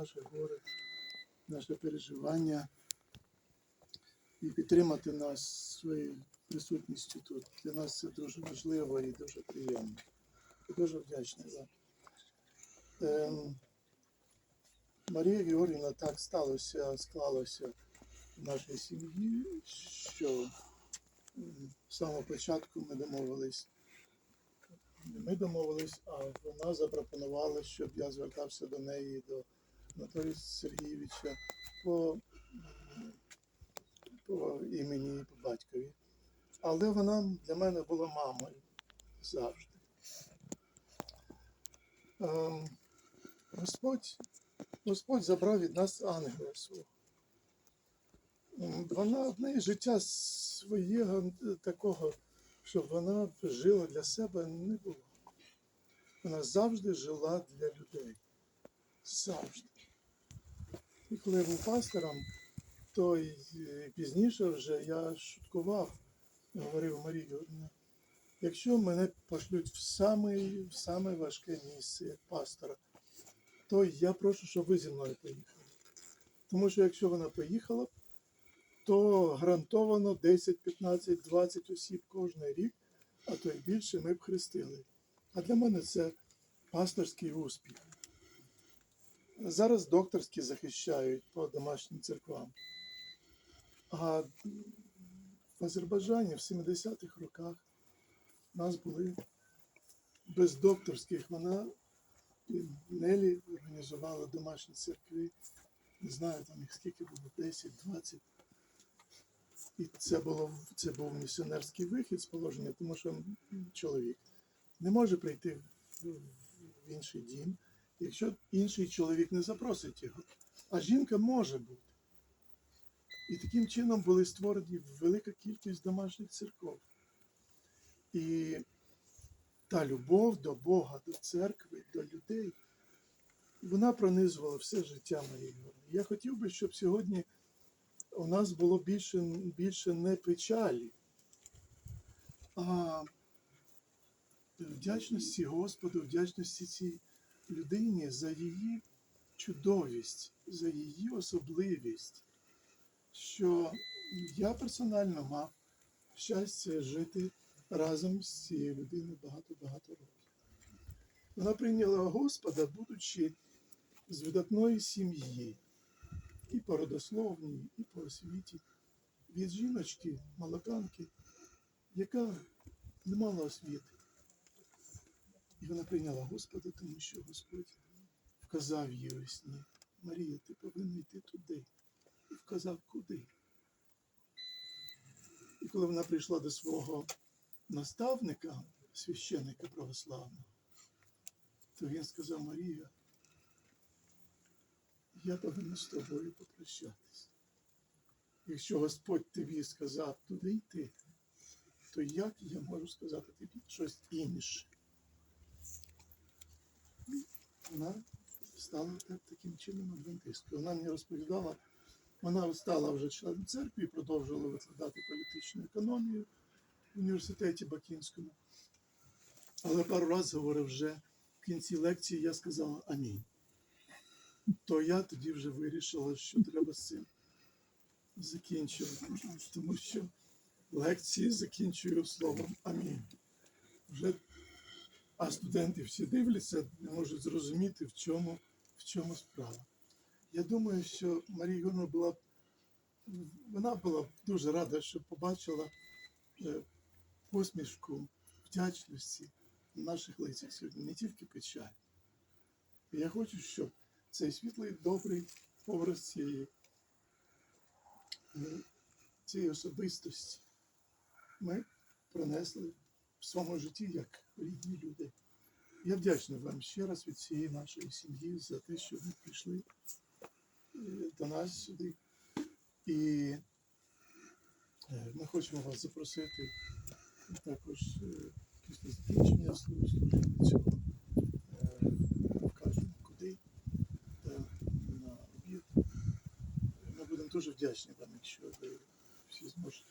наше горе, наше переживання і підтримати нас своєю присутністю тут. Для нас це дуже важливо і дуже приємно. Я дуже вдячний вам. Ем, Марія Георгіївна так сталося, склалося в нашій сім'ї, що з самого початку ми домовились. Ми домовились, а вона запропонувала, щоб я звертався до неї, до Анатолія Сергійовича по, по імені по батькові. Але вона для мене була мамою завжди. Ем, Господь, Господь забрав від нас ангела свого. Вона в неї життя своєго е, такого, щоб вона жила для себе, не було. Вона завжди жила для людей. Завжди. І коли я був пастором, то й е, пізніше вже я шуткував, говорив Марії якщо мене пошлють в саме, в саме важке місце як пастора, то я прошу, щоб ви зі мною поїхали. Тому що якщо вона поїхала, то гарантовано 10, 15, 20 осіб кожен рік, а то й більше ми б хрестили. А для мене це пасторський успіх. Зараз докторські захищають по домашнім церквам. А в Азербайджані в 70-х роках у нас були без докторських. Вона Нелі організувала домашні церкви. Не знаю, там їх скільки було, 10, 20. І це, було, це був місіонерський вихід з положення, тому що чоловік не може прийти в інший дім, якщо інший чоловік не запросить його. А жінка може бути. І таким чином були створені велика кількість домашніх церков. І та любов до Бога, до церкви, до людей, вона пронизувала все життя Марії Георгіївни. Я хотів би, щоб сьогодні у нас було більше, більше не печалі, а вдячності Господу, вдячності цій людині за її чудовість, за її особливість, що я персонально мав щастя жити разом з цією людиною багато-багато років. Вона прийняла Господа, будучи з видатної сім'ї, і по родословній, і по освіті, від жіночки, молоканки, яка не мала освіти. І вона прийняла Господа, тому що Господь вказав їй у сні, Марія, ти повинна йти туди. І вказав куди. І коли вона прийшла до свого наставника, священника православного, то він сказав Марія, я повинен з тобою попрощатись. Якщо Господь тобі сказав туди йти, то як я можу сказати тобі щось інше? Вона стала таким чином адвентисткою. Вона мені розповідала, вона стала вже членом церкви і продовжувала викладати політичну економію в університеті Бакінському. Але пару разів говорив вже в кінці лекції, я сказала амінь. То я тоді вже вирішила, що треба з цим закінчувати, тому що лекції закінчую словом амінь. Вже, а студенти всі дивляться, не можуть зрозуміти, в чому, в чому справа. Я думаю, що Марія Ігорівна була, вона була дуже рада, що побачила е, посмішку вдячності на наших лицях сьогодні, не тільки печаль. Я хочу, щоб цей світлий, добрий образ цієї, е, цієї особистості ми пронесли в своєму житті як рідні люди. Я вдячний вам ще раз від цієї нашої сім'ї за те, що ви прийшли е, до нас сюди. І е, ми хочемо вас запросити також е, після закінчення служби цього. Вкажемо куди та на обід. Ми будемо дуже вдячні вам, якщо ви всі зможете